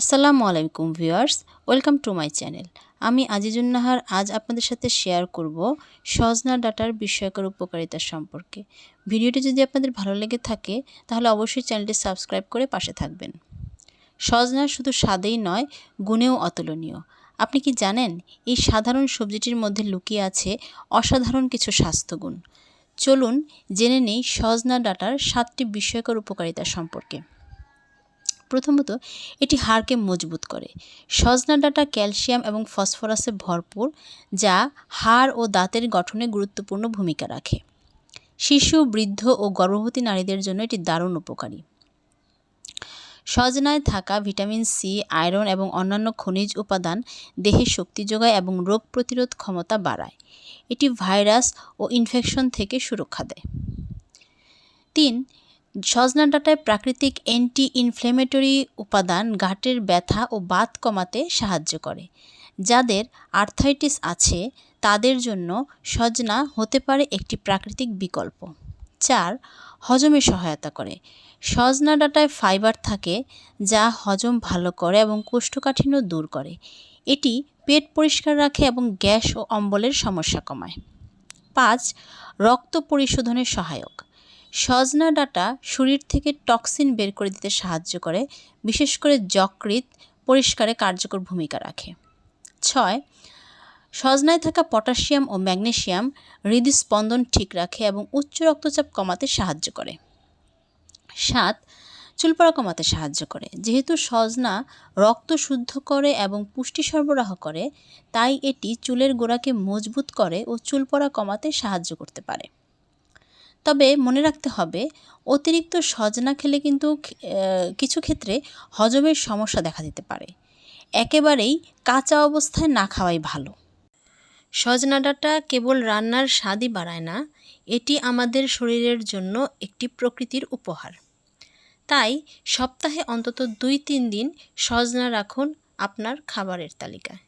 আসসালামু আলাইকুম viewers, welcome to my channel. আমি আজিজুন নাহার, আজ আপনাদের সাথে শেয়ার করব সজনা ডাটার বিস্ময়কর উপকারিতা সম্পর্কে। ভিডিওটি যদি আপনাদের ভালো লেগে থাকে, তাহলে অবশ্যই চ্যানেলটি সাবস্ক্রাইব করে পাশে থাকবেন। সজনা শুধু স্বাদেই নয়, গুণেও অতুলনীয়। আপনি কি জানেন, এই সাধারণ সবজিটির মধ্যে লুকিয়ে আছে অসাধারণ কিছু স্বাস্থ্যগুণ। চলুন জেনে নেই সজনা ডাটার সাতটি বিস্ময়কর উপকারিতা সম্পর্কে। প্রথমত, এটি হাড়কে মজবুত করে। সজনা ডাটা ক্যালসিয়াম এবং ফসফরাসে ভরপুর, যা হাড় ও দাঁতের গঠনে গুরুত্বপূর্ণ ভূমিকা রাখে। শিশু, বৃদ্ধ ও গর্ভবতী নারীদের জন্য এটি দারুণ উপকারী। সজনায় থাকা ভিটামিন সি, আয়রন এবং অন্যান্য খনিজ উপাদান দেহে শক্তি যোগায় এবং রোগ প্রতিরোধ ক্ষমতা বাড়ায়। এটি ভাইরাস ও ইনফেকশন থেকে সুরক্ষা দেয়। তিন সজনা ডাঁটায় প্রাকৃতিক অ্যান্টি ইনফ্লেমেটরি উপাদান গাঁটের ব্যথা ও বাত কমাতে সাহায্য করে। যাদের আর্থাইটিস আছে, তাদের জন্য সজনা হতে পারে একটি প্রাকৃতিক বিকল্প। চার, হজমে সহায়তা করে। সজনা ডাঁটায় ফাইবার থাকে, যা হজম ভালো করে এবং কোষ্ঠকাঠিন্য দূর করে। এটি পেট পরিষ্কার রাখে এবং গ্যাস ও অম্বলের সমস্যা কমায়। পাঁচ, রক্ত পরিশোধনের সহায়ক। সজনা ডাঁটা শরীর থেকে টক্সিন বের করে দিতে সাহায্য করে, বিশেষ করে যকৃৎ পরিষ্কারে কার্যকর ভূমিকা রাখে। ছয়, সজনায় থাকা পটাশিয়াম ও ম্যাগনেশিয়াম হৃদস্পন্দন ঠিক রাখে এবং উচ্চ রক্তচাপ কমাতে সাহায্য করে। সাত চুল পড়া কমাতে সাহায্য করে। যেহেতু সজনা রক্ত শুদ্ধ করে এবং পুষ্টি সরবরাহ করে, তাই এটি চুলের গোড়াকে মজবুত করে ও চুল পড়া কমাতে সাহায্য করতে পারে। তবে মনে রাখতে হবে, অতিরিক্ত সজনা খেলে কিন্তু কিছু ক্ষেত্রে হজমের সমস্যা দেখা দিতে পারে। একেবারেই কাঁচা অবস্থায় না খাওয়াই ভালো। সজনা ডাঁটা কেবল রান্নার স্বাদই বাড়ায় না, এটি আমাদের শরীরের জন্য একটি প্রকৃতির উপহার। তাই সপ্তাহে অন্তত দুই তিন দিন সজনা রাখুন আপনার খাবারের তালিকায়।